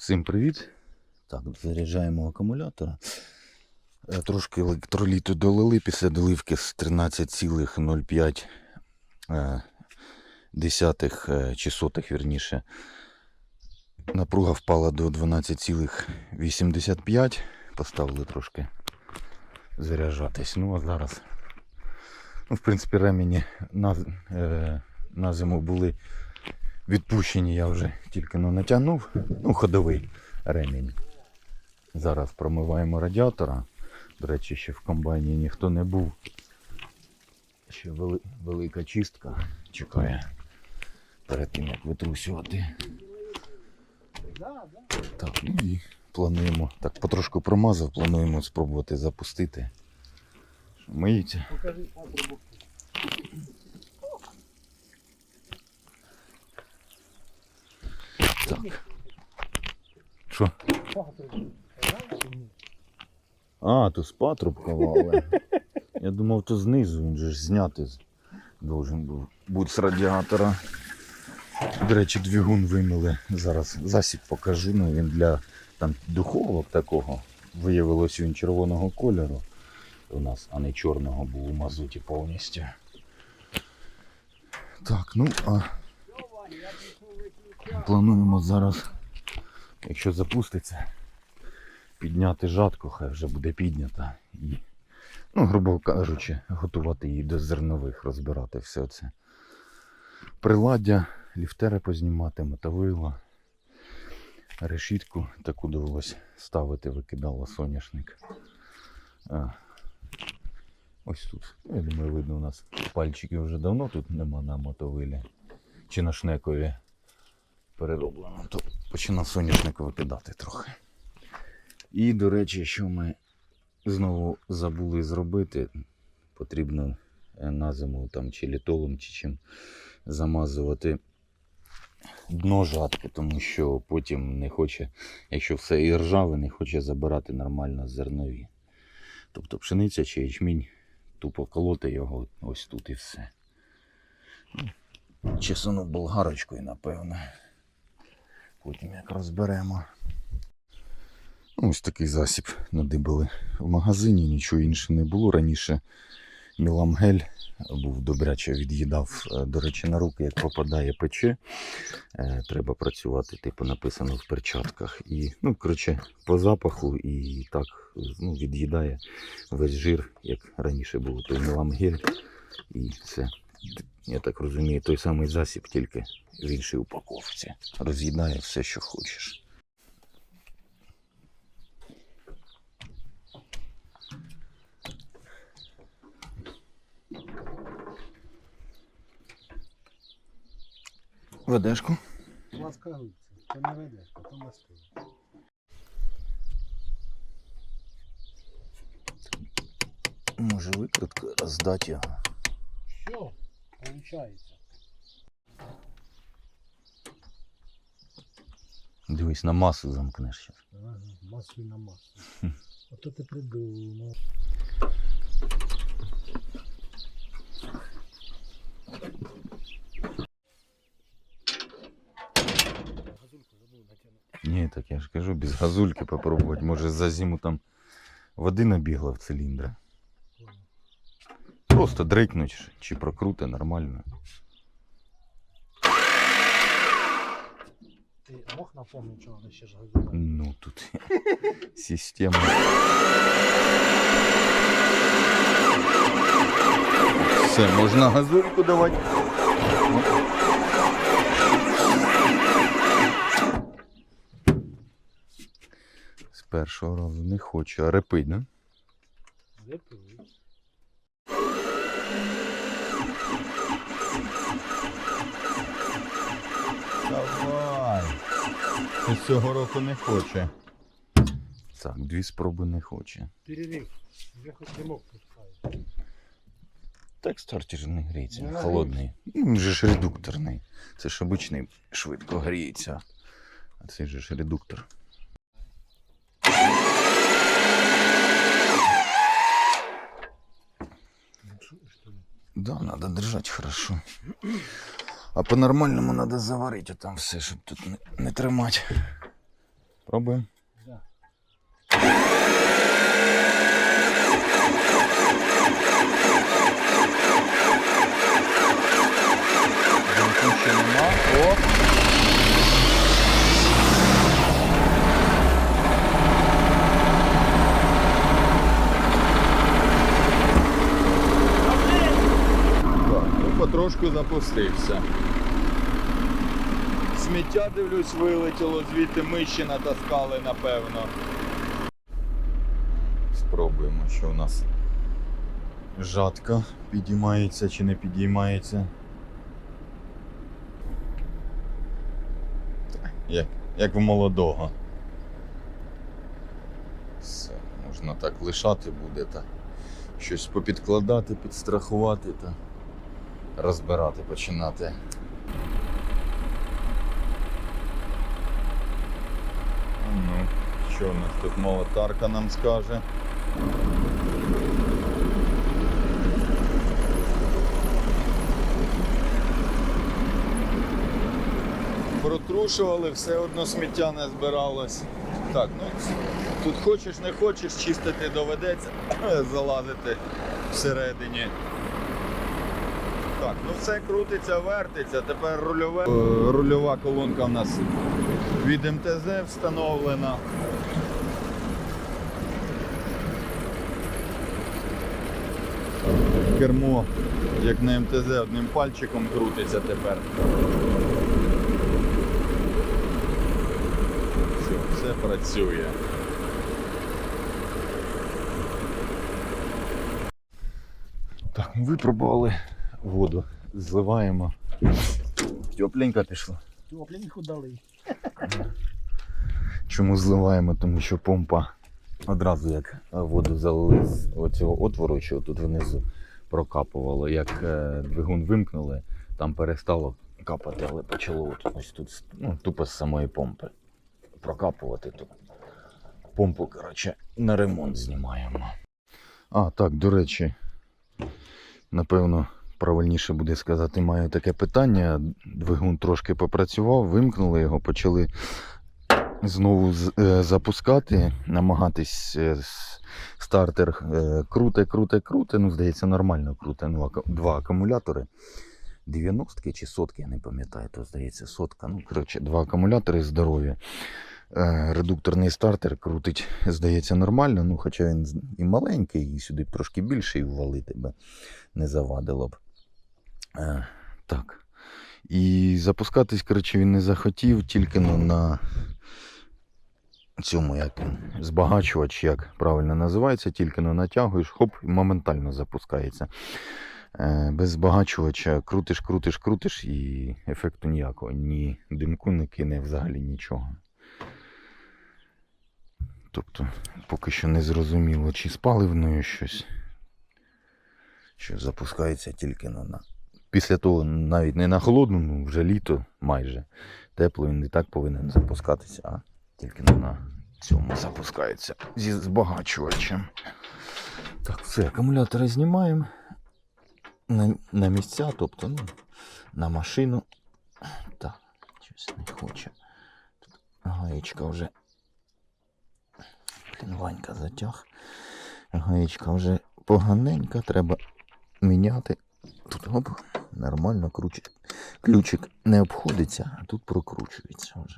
Всім привіт. Так, заряджаємо акумулятора. Е, Трошки електроліту долили після доливки з 13,05 е, десятих е, чи сотих, вірніше. Напруга впала до 12,85. Поставили трошки заряджатись. Ну а зараз. Ну, в принципі, ремені на, на зиму були відпущені, я вже тільки но натягнув. Ну, ходовий ремінь. Зараз промиваємо радіатора. До речі, ще в комбайні ніхто не був. Ще вели, велика чистка чекає перед тим, як витрусювати. Так, ну і плануємо. Так, потрошку промазав, плануємо спробувати запустити. Миється. Покажи. Так. Що? А, то з патрубка вали. Я думав, то знизу він же ж зняти должен був бути з радіатора. До речі, двигун вимили. Зараз засіб покажу. Ну, він для там, духовок такого. Виявилось він червоного кольору у нас, а не чорного був у мазуті повністю. Так, ну а плануємо зараз, якщо запуститься, підняти жатку, хай вже буде піднята. І, ну, грубо кажучи, готувати її до зернових, розбирати все це. Приладдя, ліфтери познімати, мотовила, решітку таку довелось ставити, викидала соняшник. А, ось тут. Я думаю, видно у нас пальчиків вже давно тут нема на мотовилі. Чи на шнекові перероблено, то починав соняшник викидати трохи. І, до речі, що ми знову забули зробити, потрібно е, на зиму там чи літолом, чи чим замазувати дно жатки, тому що потім не хоче, якщо все і ржаве, не хоче забирати нормально зернові. Тобто пшениця чи ячмінь, тупо колоти його ось тут і все. Ну, Чесану болгарочкою, напевно. Потім як розберемо. Ну, Ось такий засіб надибали в магазині, нічого інше не було. Раніше Міламгель був добряче від'їдав, е, до речі, на руки, як попадає пече. Е, Треба працювати, типу, написано в перчатках. І, ну, коротше, по запаху і так ну, від'їдає весь жир, як раніше було той Міламгель. І це, я так розумію, той самий засіб, тільки в іншій упаковці. Роз'їдає все, що хочеш. Ведешку. Ласкавиться. Ти не ведеш, а то ласкавиться. Може викруткою роздати його. Що? Получається. Дивись, на масу замкнеш зараз. Ага, масу на масу. А то ти придумав. Ні, так я ж кажу, без газульки попробувати. Може за зиму там води набігла в циліндри. Просто дрикнуть чи прокрути нормально. Ти мог напомнити, що вона ще ж газулька? Ну тут система. Все, можна газульку давати. З першого разу не хочу, а репить, да? Випив. Давай. Ти цього року не хоче. Так, дві спроби не хоче. Перерив. Я хоч не мог пускаю. Так стартер не гріється, Не холодний. Ну, Він же ж редукторний. Це ж обичний швидко гріється. А це же ж редуктор. Да, надо держать хорошо. А по-нормальному треба заварити там все, щоб тут не, не тримати. Пробуємо. Да. Замку ще нема. Оп. Так, потрошку запустився. Сміття, дивлюсь, вилетіло, звідти миші натаскали, напевно. Спробуємо, що у нас жатка підіймається чи не підіймається. Як, як в молодого. Все, можна так лишати буде та щось попідкладати, підстрахувати та розбирати починати. Ну, що у нас тут молотарка нам скаже? Протрушували, все одно сміття не збиралось. Так, ну тут хочеш не хочеш, чистити доведеться, залазити всередині. Так, ну все крутиться, вертиться. Тепер рульове. Е, Рульова колонка в нас від МТЗ встановлена. Кермо, як на МТЗ, одним пальчиком крутиться тепер. Все, все працює. Так, ми випробували воду. Зливаємо. Тепленька пішла. Тепленьку дали. Чому зливаємо? Тому що помпа одразу як воду залили з оцього отвору, що тут внизу прокапувало. Як е, двигун вимкнули, там перестало капати, але почало от, ось тут ну, тупо з самої помпи прокапувати тут. Помпу, коротше, на ремонт знімаємо. А, так, до речі, напевно, правильніше буде сказати, маю таке питання. Двигун трошки попрацював, вимкнули його, почали знову е, запускати, намагатись е, стартер е, круте, круте, круте. Ну, здається, нормально круте. Ну, два акумулятори. 90-ки чи сотки, я не пам'ятаю, то здається, сотка. Ну, коротше, два акумулятори здорові. Редукторний стартер крутить, здається, нормально. Ну, хоча він і маленький, і сюди трошки більший ввалити би не завадило б. Е, так. І запускатись, коротше, він не захотів, тільки ну, на цьому як він, збагачувач, як правильно називається, тільки ну, натягуєш, хоп, і моментально запускається. Е, без збагачувача крутиш, крутиш, крутиш і ефекту ніякого. Ні димку не кине взагалі нічого. Тобто, поки що не зрозуміло, чи з паливною щось. Що запускається тільки ну, на. Після того навіть не на холодному, вже літо майже. Тепло він не так повинен запускатися, а тільки ну, на цьому запускається зі збагачувачем. Так, все, акумулятори знімаємо на, на місця, тобто ну, на машину. Так, щось не хоче. Тут гаєчка вже. Блін, Ванька затяг. Гаєчка вже поганенька, треба міняти. Тут оп, нормально кручик. Ключик не обходиться, а тут прокручується вже.